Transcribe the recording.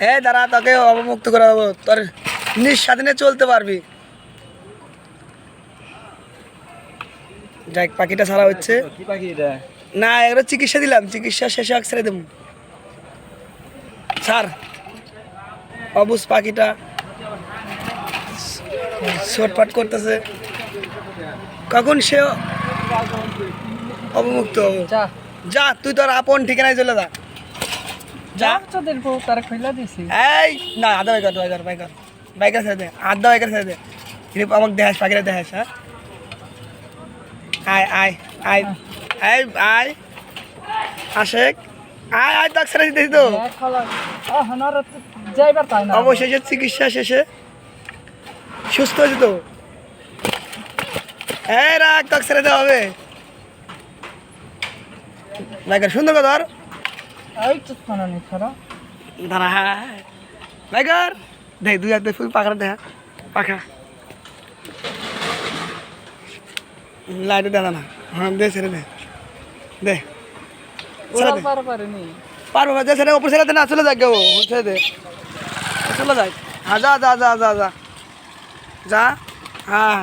এ দাঁড়া তোকে অবমুক্ত করে দেবো। তোর নিঃস্বাধীনে চলতে পারবি। যাক পাখিটা ছাড়া হচ্ছে। না এগুলো চিকিৎসা দিলাম। চিকিৎসা শেষে এক ছেড়ে দেবো। স্যার অবুজ পাখিটা। ছটফাট করতেছে। কখন সে অবমুক্ত হবে? যা। যা তুই তোর আপন ঠিকানায় চলে যা। যা। বউ তারা খইলা দিছি। এই না আধা বাইকার বাইকার বাইকার বাইকার ছেড়ে দে আধা বাইকার ছেড়ে দে। কিন্তু আমাকে দেখাস পাখিটা দেখাস হ্যাঁ? আয় আয় আয় আয় আয়। আশেক আয় আয় তাক ছেড়ে দিতেছি তো। খালা ও হনার যাইবার তাই না। অবশেষে চিকিৎসা শেষে সুস্থ হয়েছে তো। এই রাখ তাক ছেড়ে দেওয়া হবে বাইকার সুন্দর কথা এই তো খানা নি খারা দাঁড়া হ্যাঁ দেখ দুই হাতে ফুল পাখাটা দেখা পাখা। লাইটে দেখা না হ্যাঁ দে ছেড়ে দে। দে পারব দে ছেড়ে ওপর ছেড়ে দে না চলে যাক ও ছেড়ে দে। চলে যাক হ্যাঁ যা যা যা যা যা। যা হ্যাঁ